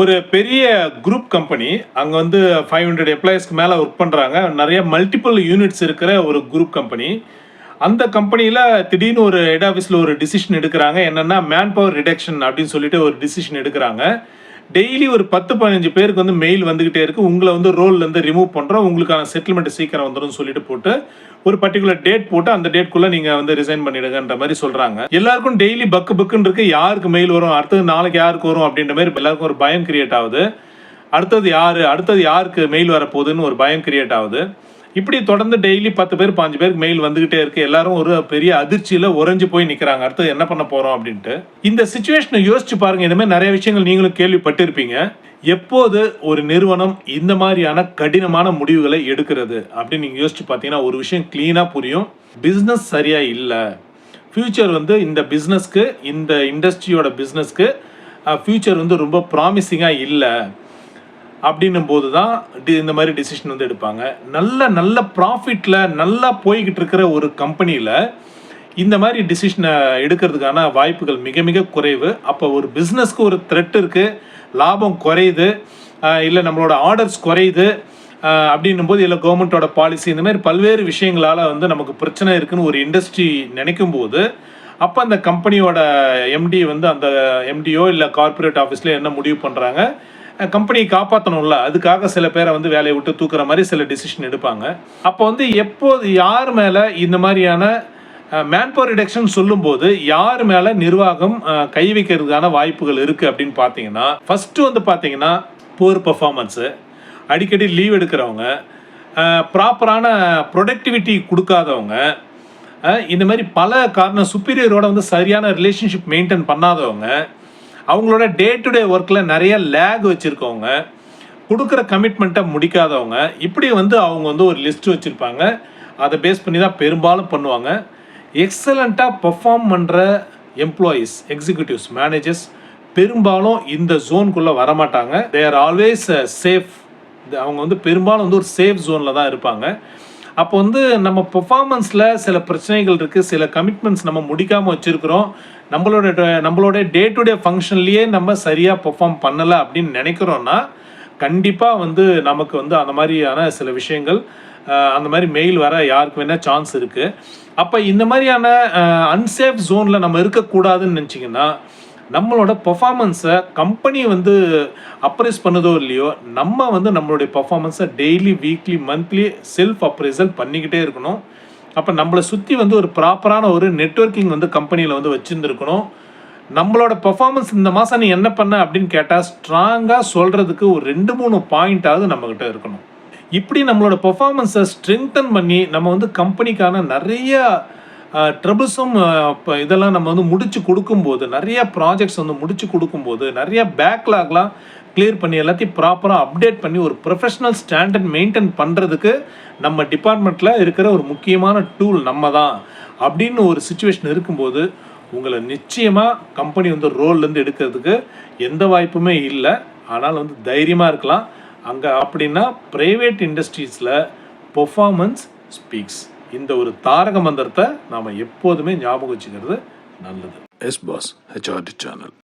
ஒரு பெரிய group company அங்கே வந்து ஃபைவ் ஹண்ட்ரட் எம்ப்ளாயிஸ்க்கு மேலே ஒர்க் பண்ணுறாங்க நிறைய மல்டிபிள் யூனிட்ஸ் இருக்கிற ஒரு குரூப் கம்பெனி அந்த கம்பெனியில் திடீர்னு ஒரு ஹெட் ஆஃபீஸில் ஒரு டிசிஷன் எடுக்கிறாங்க. என்னென்னா மேன் பவர் ரிடக்ஷன் அப்படின்னு சொல்லிட்டு ஒரு டிசிஷன் எடுக்கிறாங்க. டெய்லி ஒரு பத்து பதினஞ்சு பேருக்கு வந்து மெயில் வந்துகிட்டே இருக்கு. உங்களை வந்து ரோல்லேருந்து ரிமூவ் பண்ணுறோம் உங்களுக்கான செட்டில்மெண்ட் சீக்கிரம் வந்துடும் சொல்லிட்டு போட்டு ஒரு பர்டிகுலர் டேட் போட்டு அந்த டேட்குள்ளே நீங்கள் வந்து ரிசைன் பண்ணிடுங்கன்ற மாதிரி சொல்கிறாங்க எல்லாருக்கும் டெய்லி பக்கு பக்குன்னு இருக்கு. யாருக்கு மெயில் வரும்? அடுத்தது நாளைக்கு யாருக்கு வரும்? அப்படின்ற மாதிரி எல்லாருக்கும் ஒரு பயம் கிரியேட் ஆகுது. அடுத்தது யார்? அடுத்தது யாருக்கு மெயில் வரப்போகுதுன்னு ஒரு பயம் கிரியேட் ஆகுது. இப்படி தொடர்ந்து டெய்லி பத்து பேர் பாஞ்சு பேருக்கு மெயில் வந்துகிட்டே இருக்கு. எல்லாரும் ஒரு பெரிய அதிர்ச்சியில் உறைஞ்சு போய் நிற்கிறாங்க அடுத்து என்ன பண்ண போகிறோம் அப்படின்ட்டு. இந்த சுச்சுவேஷனை யோசிச்சு பாருங்க. இனிமேல் நிறைய விஷயங்கள் நீங்களும் கேள்விப்பட்டிருப்பீங்க. எப்போது ஒரு நிறுவனம் இந்த மாதிரியான கடினமான முடிவுகளை எடுக்கிறது அப்படின்னு நீங்கள் யோசிச்சு பார்த்தீங்கன்னா ஒரு விஷயம் க்ளீனாக புரியும். பிஸ்னஸ் சரியாக இல்லை. ஃப்யூச்சர் வந்து இந்த பிஸ்னஸ்க்கு இந்த இண்டஸ்ட்ரியோட பிஸ்னஸ்க்கு ஃப்யூச்சர் வந்து ரொம்ப ப்ராமிசிங்காக இல்லை. அப்படின்னும் போது தான் டி- இந்த மாதிரி டிசிஷன் வந்து எடுப்பாங்க. நல்ல நல்ல ப்ராஃபிட்டில் நல்லா போய்கிட்டு இருக்கிற ஒரு கம்பெனியில் இந்த மாதிரி டிசிஷனை எடுக்கிறதுக்கான வாய்ப்புகள் மிக மிக குறைவு. அப்போ ஒரு பிஸ்னஸ்க்கு ஒரு த்ரெட் இருக்குது லாபம் குறையுது இல்லை நம்மளோட ஆர்டர்ஸ் குறையுது அப்படின்னும் போது இல்லை கவர்மெண்ட்டோட பாலிசி இந்த மாதிரி பல்வேறு விஷயங்களால் வந்து நமக்கு பிரச்சனை இருக்குன்னு ஒரு இண்டஸ்ட்ரி நினைக்கும் போது அப்போ அந்த கம்பெனியோட எம்டி வந்து அந்த எம்டியோ இல்லை கார்ப்பரேட் ஆஃபீஸில் என்ன முடிவு பண்ணுறாங்க கம்பெனியை காப்பாற்றணும்ல அதுக்காக சில பேரை வந்து வேலையை விட்டு தூக்குற மாதிரி சில டிசிஷன் எடுப்பாங்க. அப்போ வந்து எப்போது யார் மேலே இந்த மாதிரியான மேன் பவர் ரிடக்ஷன் சொல்லும்போது யார் மேலே நிர்வாகம் கை வைக்கிறதுக்கான வாய்ப்புகள் இருக்குது அப்படின்னு பார்த்தீங்கன்னா ஃபஸ்ட்டு வந்து பார்த்தீங்கன்னா போர் பர்ஃபார்மன்ஸு அடிக்கடி லீவ் எடுக்கிறவங்க ப்ராப்பரான ப்ரொடக்டிவிட்டி கொடுக்காதவங்க இந்த மாதிரி பல காரணம் சுப்பீரியரோட வந்து சரியான ரிலேஷன்ஷிப் மெயின்டைன் பண்ணாதவங்க அவங்களோட டே டு டே ஒர்க்கில் நிறைய லேக் வச்சுருக்கவங்க கொடுக்குற கமிட்மெண்ட்டை முடிக்காதவங்க இப்படி வந்து அவங்க வந்து ஒரு லிஸ்ட் வச்சுருப்பாங்க. அதை பேஸ் பண்ணி தான் பெரும்பாலும் பண்ணுவாங்க. எக்ஸலண்ட்டாக பெர்ஃபார்ம் பண்ணுற எம்ப்ளாயீஸ் எக்ஸிக்யூட்டிவ்ஸ் மேனேஜர்ஸ் பெரும்பாலும் இந்த ஜோனுக்குள்ளே வரமாட்டாங்க. தே ஆர் ஆல்வேஸ் சேஃப் அவங்க வந்து பெரும்பாலும் வந்து ஒரு சேஃப் ஜோனில் தான் இருப்பாங்க. அப்போ வந்து நம்ம பெர்ஃபார்மன்ஸில் சில பிரச்சனைகள் இருக்குது சில கமிட்மெண்ட்ஸ் நம்ம முடிக்காமல் வச்சுருக்கிறோம். நம்மளோட நம்மளோட டே டு டே ஃபங்க்ஷன்லேயே நம்ம சரியாக பெர்ஃபார்ம் பண்ணலை அப்படின்னு நினைக்கிறோன்னா கண்டிப்பாக வந்து நமக்கு வந்து அந்த மாதிரியான சில விஷயங்கள் அந்த மாதிரி மெயில் வர யாருக்கு வேணால் சான்ஸ் இருக்குது அப்போ இந்த மாதிரியான அன்சேஃப் ஜோனில் நம்ம இருக்கக்கூடாதுன்னு நினச்சிங்கன்னா நம்மளோட பர்ஃபாமன்ஸை கம்பெனி வந்து அப்ரைஸ் பண்ணுதோ இல்லையோ நம்ம வந்து நம்மளுடைய பர்ஃபாமன்ஸை daily weekly monthly self appraisal பண்ணிக்கிட்டே இருக்கணும். அப்போ நம்மளை சுற்றி வந்து ஒரு ப்ராப்பரான ஒரு நெட்வொர்க்கிங் வந்து கம்பெனியில் வந்து வச்சுருந்துருக்கணும். நம்மளோட பர்ஃபாமன்ஸ் இந்த மாதம் நீ என்ன பண்ண அப்படின்னு கேட்டால் ஸ்ட்ராங்காக சொல்கிறதுக்கு ஒரு ரெண்டு மூணு பாயிண்ட்டாவது நம்மக்கிட்ட இருக்கணும். இப்படி நம்மளோட பர்ஃபாமன்ஸை ஸ்ட்ரென்தன் பண்ணி நம்ம வந்து கம்பெனிக்கான நிறைய ட்ரபிள்ஸும் இப்போ இதெல்லாம் நம்ம வந்து முடித்து கொடுக்கும்போது நிறைய ப்ராஜெக்ட்ஸ் வந்து முடித்து கொடுக்கும்போது நிறைய பேக்லாக்லாம் கிளியர் பண்ணி எல்லாத்தையும் ப்ராப்பராக அப்டேட் பண்ணி ஒரு ப்ரொஃபஷனல் ஸ்டாண்டர்ட் மெயின்டைன் பண்ணுறதுக்கு நம்ம டிபார்ட்மெண்ட்டில் இருக்கிற ஒரு முக்கியமான டூல் நம்ம தான் அப்படின்னு ஒரு சுச்சுவேஷன் இருக்கும்போது உங்களை நிச்சயமாக கம்பெனி வந்து ரோல்லேருந்து எடுக்கிறதுக்கு எந்த வாய்ப்புமே இல்லை. ஆனால் வந்து தைரியமாக இருக்கலாம். அங்கே அப்படின்னா ப்ரைவேட் இண்டஸ்ட்ரீஸில் பெர்ஃபார்மன்ஸ் ஸ்பீக்ஸ் இந்த ஒரு தாரக மந்திரத்தை நாம் எப்போதுமே ஞாபகம் வச்சுக்கிறது நல்லது. S pass HRD channel